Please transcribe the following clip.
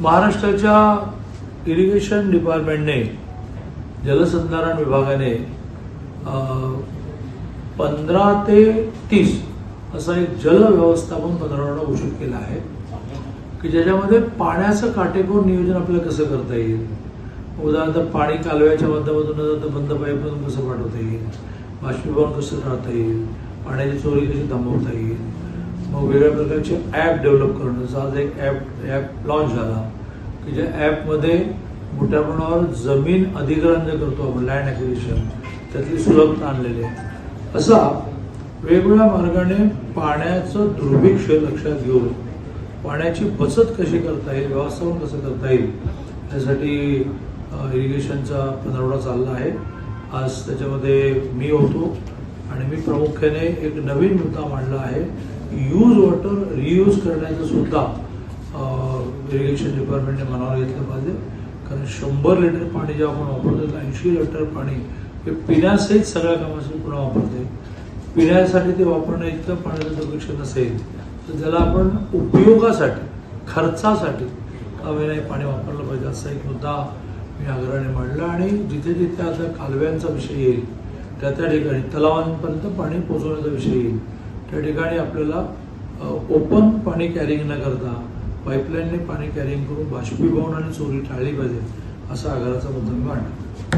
महाराष्ट्राच्या इरिगेशन डिपार्टमेंटने जलसंधारण विभागाने पंधरा ते तीस असा एक जल व्यवस्थापन पंधरवडा घोषित केला आहे की ज्याच्यामध्ये पाण्याचं काटेकोर नियोजन आपल्याला कसं करता येईल? उदाहरणार्थ पाणी कालव्याच्या माध्यमातून तर बंद पाईपमधून कसं पाठवता येईल? बाष्पीभवन कसं टाळता येईल? पाण्याची चोरी कशी थांबवता येईल? मग वेगळ्या प्रकारचे ॲप डेव्हलप करणं. जसं आज एक ॲप ॲप लॉन्च झाला. की ज्या ॲपमध्ये मोठ्या प्रमाणावर जमीन अधिग्रहण जे करतो आपण लँड ॲक्विजिशन त्यातली सुलभता आणलेली. आहे असा वेगवेगळ्या मार्गाने पाण्याचं दुर्भिक्ष्य लक्षात घेऊन पाण्याची बचत कशी करता येईल व्यवस्थापन कसं करता येईल यासाठी इरिगेशनचा पंधरवडा चालला आहे. आज त्याच्यामध्ये मी होतो आणि मी प्रामुख्याने एक नवीन मुद्दा मांडला आहे. यूज वॉटर रियूज करण्याचं सुद्धा इरिगेशन डिपार्टमेंटने मनावर घेतलं पाहिजे. कारण शंभर लिटर पाणी जेव्हा आपण वापरतो तर ऐंशी लिटर पाणी हे पिण्यासहित सगळ्या कामासाठी पुन्हा वापरते पिण्यासाठी ते वापरणं इतकं पाण्याचं दुर्लक्ष नसेल. तर ज्याला आपण उपयोगासाठी खर्चासाठी का नाही पाणी वापरलं पाहिजे असा एक मुद्दा मी आग्रहाने मांडला. आणि जिथे जिथे आता कालव्यांचा विषय येईल त्या त्या ठिकाणी तलावांपर्यंत पाणी पोचवण्याचा विषय येईल. त्या ठिकाणी आपल्याला ओपन पाणी कॅरिंग न करता पाईपलाईनने पाणी कॅरिंग करून बाष्पीभवन आणि चोरी टाळली पाहिजे असा आगाराचा मुद्दा मी मांडला.